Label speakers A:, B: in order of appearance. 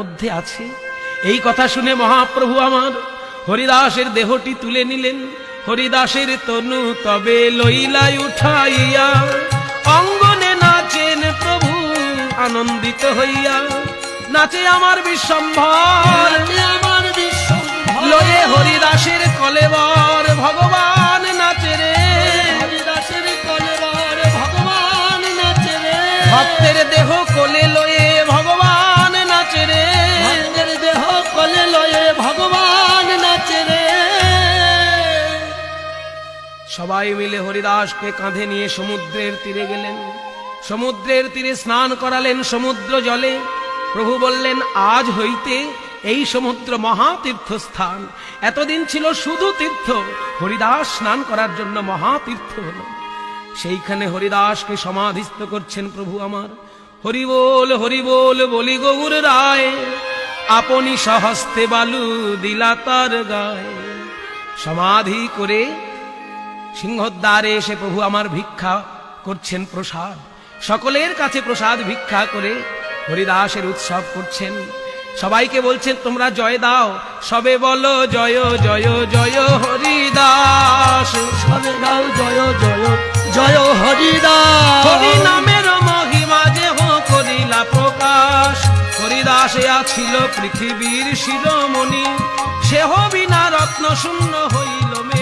A: মধ্যে আছে। এই কথা শুনে মহাপ্রভু আমার হরিদাসের দেহটি তুলে নিলেন। হরিদাসের তনু তবে লইলাই উঠাইয়া অঙ্গনে নাচেন প্রভু আনন্দিত হইয়া। নাচে আমার বিশ্বম্ভর। লয়ে হরিদাসের কলেবর ভগবান নাচে রে।
B: হরিদাসের কলেবর ভগবান নাচে রে।
A: ভক্তের সবাই মিলে হরিদাসকে কাঁধে নিয়ে সমুদ্রের তীরে গেলেন। সমুদ্রের তীরে স্নান করালেন সমুদ্র জলে। প্রভু বললেন, আজ হইতে এই সমুদ্র মহাতীর্থস্থান। এতদিন ছিল শুধু তীর্থ। হরিদাস স্নান করার জন্য মহাতীর্থ হলো। সেইখানে হরিদাসকে সমাধিস্থ করছেন প্রভু আমার। হরি বল হরি বল বলি গৌর রায়, আপনি সহস্তে বালু দিলা তার গায়ে। সমাধি করে সিংহদ্বারে এসে প্রভু আমার ভিক্ষা করছেন প্রসাদ। সকলের কাছে প্রসাদ ভিক্ষা করে হরিদাসের উৎসব করছেন। সবাইকে বলছেন তোমরা জয় দাও। সবে বলো জয় জয় জয় হরিদাস।
B: সবে গাও জয় জয় জয় হরিদাস।
A: হরি নামের মহিমা যে হো করিলা প্রকাশ। হরিদাসে আছিল পৃথিবীর শিরোমণি। সেহ বিনা রত্ন শূন্য হইল মিলে